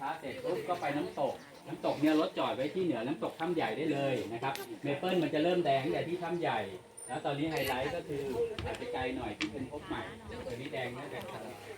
พระเสร็จปุ๊บก็ไปน้ำตก น้ำตกเนี่ยรถจอดไว้ที่เหนือน้ำตกถ้ำใหญ่ได้เลยนะครับเมเปิลมันจะเริ่มแดงแต่ที่ถ้ำใหญ่ แล้วตอนนี้ไฮไลท์ก็คืออาจจะไกลหน่อยที่เป็นพบใหม่ตอนนี้แดงตั้งแต่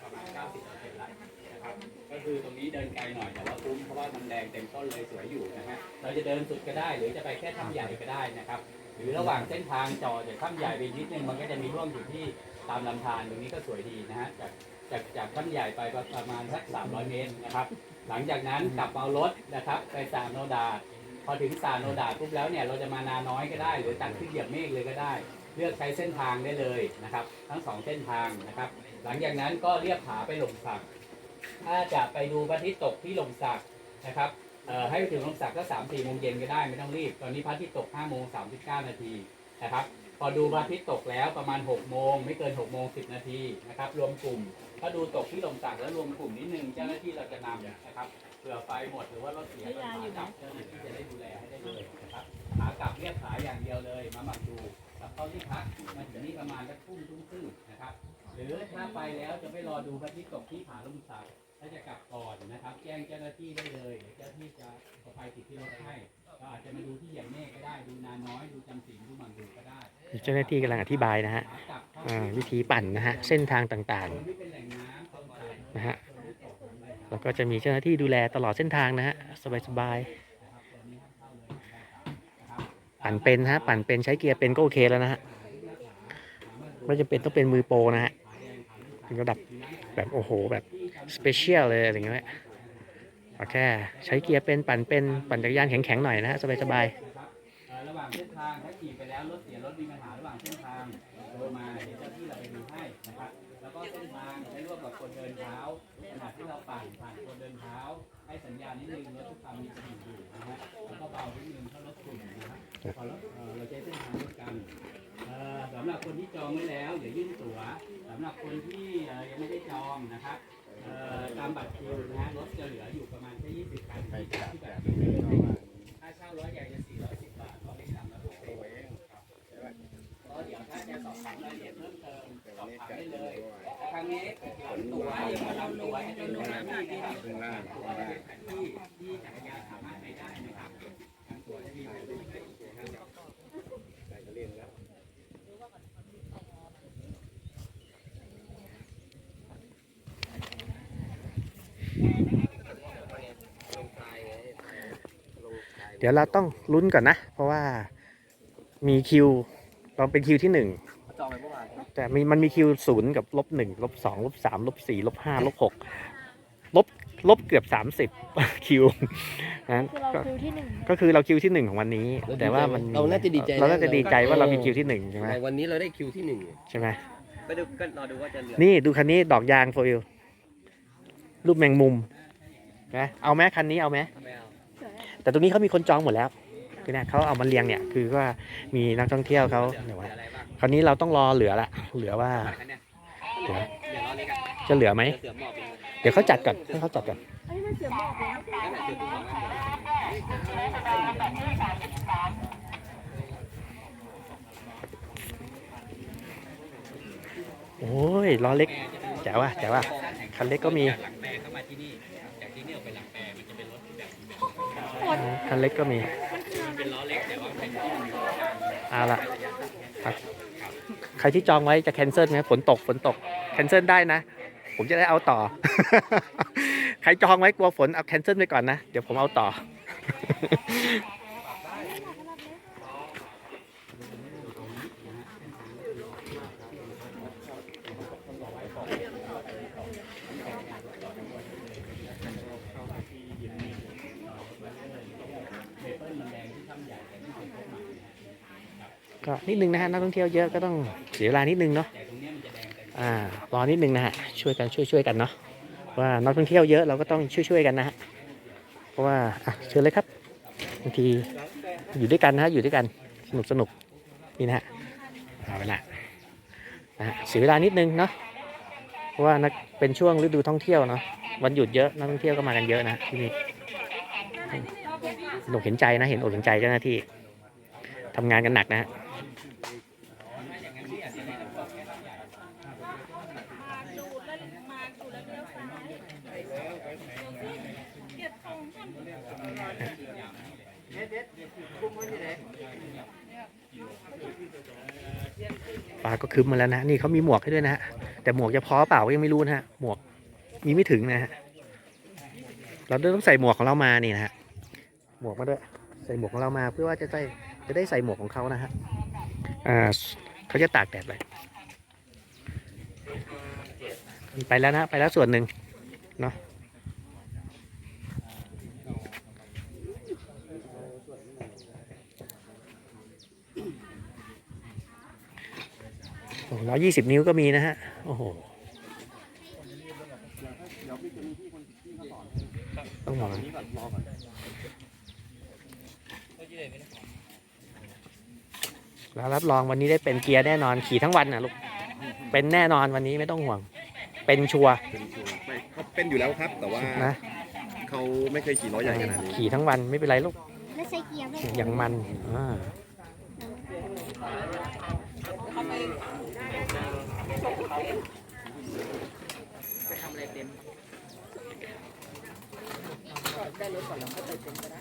ประมาณ 90%แล้วนะครับก็คือตรงนี้เดินไกลหน่อยแต่ว่าคุ้มเพราะว่ามันแดงเต็มต้นเลยสวยอยู่นะฮะเราจะเดินสุดก็ได้ หรือจะไปแค่ถ้ำใหญ่ก็ได้นะครับหรือระหว่างเส้นทางจอจากถ้ำใหญ่ไปนิดนึงมันก็จะมีร่วงอยู่ที่ตามลำธารตรงนี้ก็สวยดีนะฮะจากจากจากถ้ำใหญ่ไปประมาณสัก300 เมตรนะครับ หลังจากนั้นกลับเอารถนะครับ ไปสามโนดา พอถึงสามโนดาปุ๊บแล้วเนี่ยเราจะมานาน้อยก็ได้ หรือตัดขึ้นเหยียบเมฆเลยก็ได้ เลือกใช้เส้นทางได้เลยนะครับ ทั้งสองเส้นทางนะครับ หลังจากนั้นก็เรียบผาไปหลงสักถ้าจะไปดูพระอาทิตย์ตกที่หลงสักนะครับเอ่อให้ไปถึงหลงสักก็สามสี่โมงเย็นก็ได้ไม่ต้องรีบ ตอนนี้พระอาทิตย์ตกห้าโมงสามสิบเก้านาทีนะครับ พอดูพระอาทิตย์ตกแล้วประมาณ6โมงไม่เกิน6โมง10นาทีนะครับ รวมกลุ่ม ถ้าดูตกที่ลงสักแล้วรวมกลุ่มนิดนึงเจ้าหน้าที่เราจะนำนะครับเผื่อไฟหมดหรือว่ารถเสียก็ขากลับเจ้าหน้าที่จะได้ดูแลให้ได้เลยนะครับขากลับเรียกขายอย่างเดียวเลย มาหมักดูกับเข้าที่พักมาถึงนี่ประมาณสักทุ่มทุ่มครึ่งนะครับ หรือถ้าไปแล้วจะไม่รอดูพระอาทิตย์ตกที่ผาลงสักถ้าจะกลับก่อนนะครับ แจ้งเจ้าหน้าที่ได้เลยเจ้าหน้าที่จะเอาไปติดที่รถให้ อาจจะมาดูที่เหยียบเมฆก็ได้ดูนาน้อยดูจำศีลดูหมันดูก็ได้เจ้าหน้าที่กำลังอธิบายนะฮะขากลับเข้าอ่าวิธีปั่นนะฮะเส้นทางต่างส่วนที่เป็นแหล่งน้ำต้นไทรๆนะฮะแล้วก็จะมีเจ้าหน้าที่ดูแลตลอดเส้นทางนะฮะสบายๆปั่นเป็นฮะปั่นเป็นใช้เกียร์เป็นก็โอเคแล้วนะฮะไม่จำเป็นต้องเป็นมือโปรนะฮะเป็นระดับแบบโอ้โหแบบสเปเชียลเลยอะไรอย่างเงี้ย เอาแค่ใช้เกียร์เป็นปั่นเป็นปั่นจักรยานแข็งๆหน่อยนะฮะสบายนะครับเอ่อระหว่างเส้นทางถ้าขี่ไปแล้วรถเสียรถมีปัญหาระหว่างเส้นทางโทรมาเดี๋ยวเจ้าที่เราไปดูให้นะครับแล้วก็เส้นทางใช้ร่วมกับคนเดินเท้าขณะที่เราปั่นผ่านคนเดินเท้า ให้สัญญาณนิดนึงรถทุกคันมีสติอยู่นะฮะแล้วก็เบานิดนึงเพรารถกลุ่มนะครับพอรถเอ่อเราใช้เส้นทางด้วยกันสำหรับคนที่จองไว้แล้วเดี๋ยวยื่นตั๋วสำหรับคนที่ยังไม่ได้จองนะครับ ตามบัตรคิวนะฮะรถจะเหลืออยู่ประมาณแค่20คันที่ที่บัตรคิวถ้าเช่ารถใหญ่จะ410บาทรถเล็ก360ครับก็เดี๋ยวถ้าจะสอบถามรายละเอียดเพิ่มเติมสอบถามได้เลยครั้งนี้ผลตั๋วยังมาทำตั๋วให้เป็นโรงแรมที่นะครับตั๋วจะเป็นแผนที่ที่จักรยานสามารถไปได้นะครับทางตั๋วจะมีแบบนี้นะครับ ๆ เดี๋ยวเราต้องลุ้นก่อนนะ เพราะว่ามีคิวเราเป็นคิวที่หนึ่งจองไปเมื่อวานแต่มีมันมีคิวศูนย์กับลบหนึ่งลบสองลบสามลบสี่ลบห้าลบหกลบลบเกือบสามสิบคิวนั้นคือเราก็คิวที่หนึ่งก็คือเราคิวที่หนึ่งของวันนี้ แต่ว่ามันเราน่าจะดีใจเราน่าจะดีใจว่าเรามีคิวที่หนึ่งใช่ไหมในวันนี้เราได้คิวที่หนึ่งใช่ไหมก็ดูก็รอดูว่าจะเหลือนี่ดูคันนี้ดอกยางโฟวิลรูปแมงมุมนะเอาไหมคันนี้เอาไหมไม่เอาสวยอะ แต่ตรงนี้เขามีคนจองหมดแล้วคือเนี่ยเขาเอามาเรียงเนี่ยคือว่ามีนักท่องเที่ยวเขาเดี๋ยวว่าออะไรบ้งคราวนี้เราต้องรอเหลือละเหลือว่าเหลือจะเหลือไหมเดี๋ยวเขาจัดก่อนให้เขาจัดก่อนเอ้ยรอตัวสองอันโอ้ยล้อเล็กแจ๋วว่ะแจ๋วว่ะคันเล็กก็มีจากที่นี่ออกไปหลังแปร คันเล็กก็มีเป็นล้อเล็กแต่ว่าเป็นที่มันอยู่กลางเอาละครับใครที่จองไว้จะแคนเซิลไหมฝนตกฝนตกแคนเซิลได้นะ ผมจะได้เอาต่อ ใครจองไว้กลัวฝนเอาแคนเซิลไปก่อนนะ เดี๋ยวผมเอาต่อ ก็นิดนึงนะฮะนักท่องเที่ยวเยอะก็ต้องเสียเวลานิดนึงเนาะอ่ารอนิดนึงนะฮะช่วยกันช่วยช่วยกันเนาะว่านักท่องเที่ยวเยอะเราก็ต้องช่วยช่วยกันนะฮะเพราะว่าอะเชิญเลยครับบางทีอยู่ด้วยกันนะฮะอยู่ด้วยกันสนุกสนุกนี่นะฮะเอาเวลานะฮะเสียเวลานิดนึงเนาะเพราะว่านักเป็นช่วงฤดูท่องเที่ยวเนาะวันหยุดเยอะนักท่องเที่ยวก็มากันเยอะนะที่นี่หนกเห็นใจนะเห็นอกเห็นใจเจ้าหน้าที่ทำงานกันหนักนะฮะ มาดูแล้วเลี้ยวซ้าย ฟ้า ก็คึมมาแล้วนะนี่เขามีหมวกให้ด้วยนะฮะแต่หมวกจะพอเปล่าก็ยังไม่รู้นะฮะหมวกมีไม่ถึงนะฮะเราต้องใส่หมวกของเรามานี่นะฮะหมวกมาด้วยใส่หมวกของเรามาเพื่อว่าจะได้จะได้ใส่หมวกของเขานะฮะอ่าเขาจะตากแดดเลยไปแล้วนะไปแล้วส่วนหนึ่งเนาะ ร้อยยี่สิบนิ้วก็มีนะฮะ โอ้โห ต้องมองแล้วรับรองวันนี้ได้เป็นเกียร์แน่นอนขี่ทั้งวันนะลูก เป็นแน่นอนวันนี้ไม่ต้องห่วง เป็นชัวร์เป็นชัวร์ไม่เขาเป็นอยู่แล้วครับ แต่ว่านะเขาไม่เคยขี่ล้อใหญ่ขนาดนี้ขี่ทั้งวันไม่เป็นไรลูกไม่ใช่เกียร์ด้วยอย่างมันอ่า จะทำอะไรเต็มได้รถก่อนแล้วก็ไปเต็มก็ได้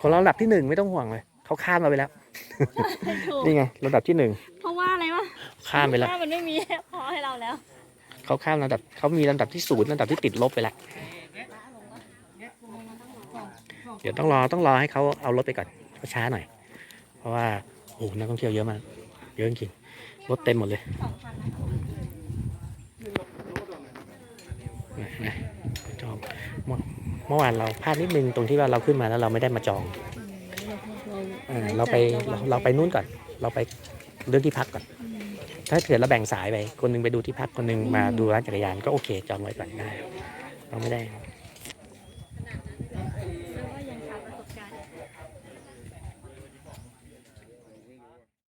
ของเราลำดับที่หนึ่งไม่ต้องห่วงเลยเขาข้ามเราไปแล้วนี่ไงลำดับที่หนึ่งเพราะว่าอะไรวะข้ามไปแล้วว่ามันไม่มีพอให้เราแล้วเขาข้ามลำดับเขามีลำดับที่ศูนย์ลำดับที่ติดลบไปแล้วเดี๋ยวต้องรอต้องรอให้เขาเอารถไปก่อนเขาช้าหน่อย เพราะว่าโอ้โหนักท่องเที่ยวเยอะมากเยอะจริงๆรถเต็มหมดเลยนะนะจองเมื่อ เมื่อวานเราพลาดนิดนึงตรงที่ว่าเราขึ้นมาแล้วเราไม่ได้มาจองเออเราไปเราเราไปนู่นก่อน เราไปเรื่องที่พักก่อน ถ้าเกิดเราแบ่งสายไป คนหนึงไปดูที่พักคนหนึงมาดูร้านจักรยานก็โอเคจองไว้ก่อนได้เราไม่ได้